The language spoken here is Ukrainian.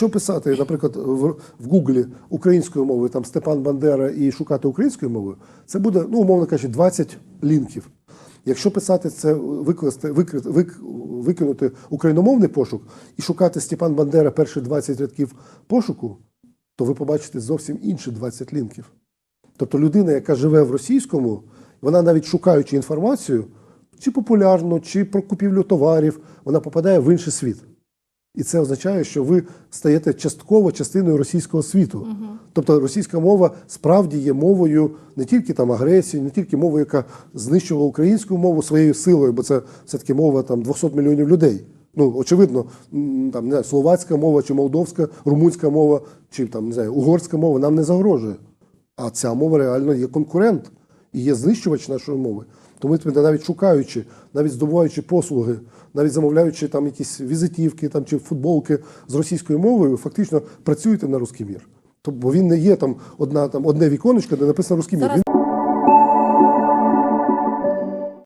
Що писати, наприклад, в, Гуглі українською мовою, там Степан Бандера і шукати українською мовою, це буде, ну, умовно кажучи, 20 лінків. Якщо писати це, викласти, викрити, вик, викинути україномовний пошук і шукати Степан Бандера перші 20 рядків пошуку, то ви побачите зовсім інші 20 лінків. Тобто людина, яка живе в російському, вона навіть шукаючи інформацію, чи популярну, чи про купівлю товарів, вона попадає в інший світ. І це означає, що ви стаєте частково частиною російського світу. Тобто російська мова справді є мовою не тільки там агресії, не тільки мовою, яка знищувала українську мову своєю силою, бо це все-таки мова там 200 мільйонів людей. Ну, очевидно, там не знаю, словацька мова, чи молдовська, румунська мова, чи там не знаю, угорська мова нам не загрожує. А ця мова реально є конкурент і є знищувач нашої мови. Тому тебе навіть шукаючи, навіть здобуваючи послуги, навіть замовляючи там якісь візитівки там, чи футболки з російською мовою, ви фактично працюєте на русський мір. Тобто, бо він не є там одна там одне віконечко, де написано русський мір.